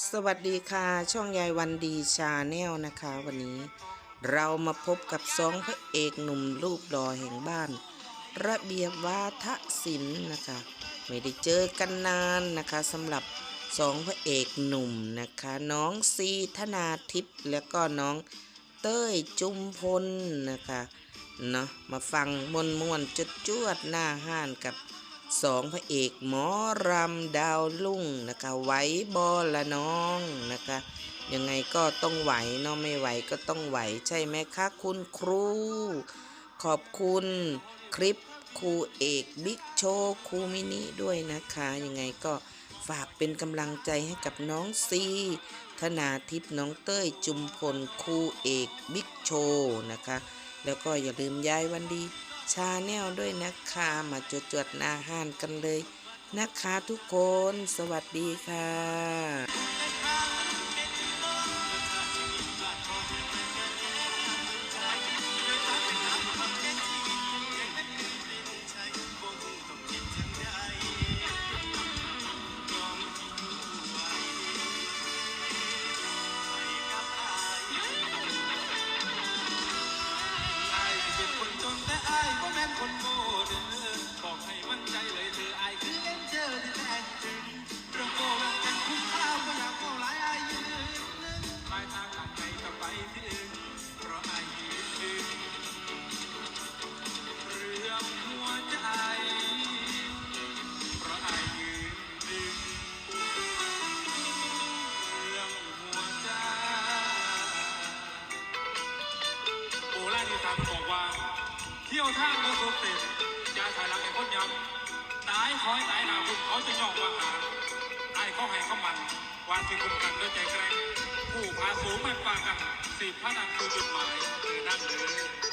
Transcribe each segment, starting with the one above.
สวัสดีค่ะช่องยายวันดีชาแนลนะคะ วันนี้เรามาพบกับสองพระเอกหนุ่มรูปหล่อแห่งบ้าน ระเบียบวาทศิลป์นะคะ ไม่ได้เจอกันนานนะคะสำหรับสองพระเอกหนุ่มนะคะ น้องซีธนาทิพย์แล้วก็น้องเต้ยจุมพลนะคะเนาะมาฟังมวนมวนจุดจวดหน้าห้านกับ สองพระเอกหมอรำดาวลุ่งนะคะไหวบอละน้องนะคะยังไงก็ต้องไหวเนาะไม่ไหวก็ต้องไหวใช่ไหมคะคุณครู ขอบคุณคลิปครูเอกบิ๊กโชว์ครูมินิด้วยนะคะ ยังไงก็ฝากเป็นกำลังใจให้กับน้องซีธนาทิพย์น้องเต้ยจุมพลครูเอกบิ๊กโชว์นะคะ แล้วก็อย่าลืมย้ายวันดี ชาแนลด้วยนะคะ มาจวดจวดๆหนาห้านกันเลยนะคะทุกคน สวัสดีค่ะ โบราบอกว่า เที่ยวท่างโมโซเต็มยาถอยหลังไอ้คนยำตายคอยตายหนาคุณเขาจะย่องมาหาไอ้เขาให้เขามันวานที่คุมกันด้วยใจแกร่งผู้พาสูงไม่ปากันสิบพระนังคือจุดหมายคือนั่นเลย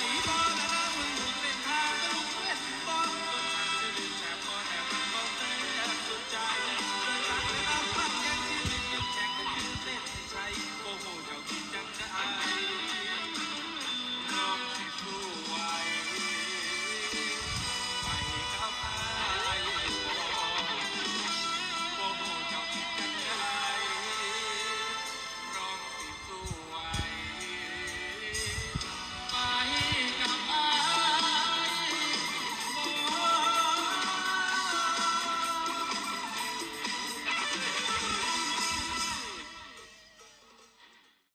night.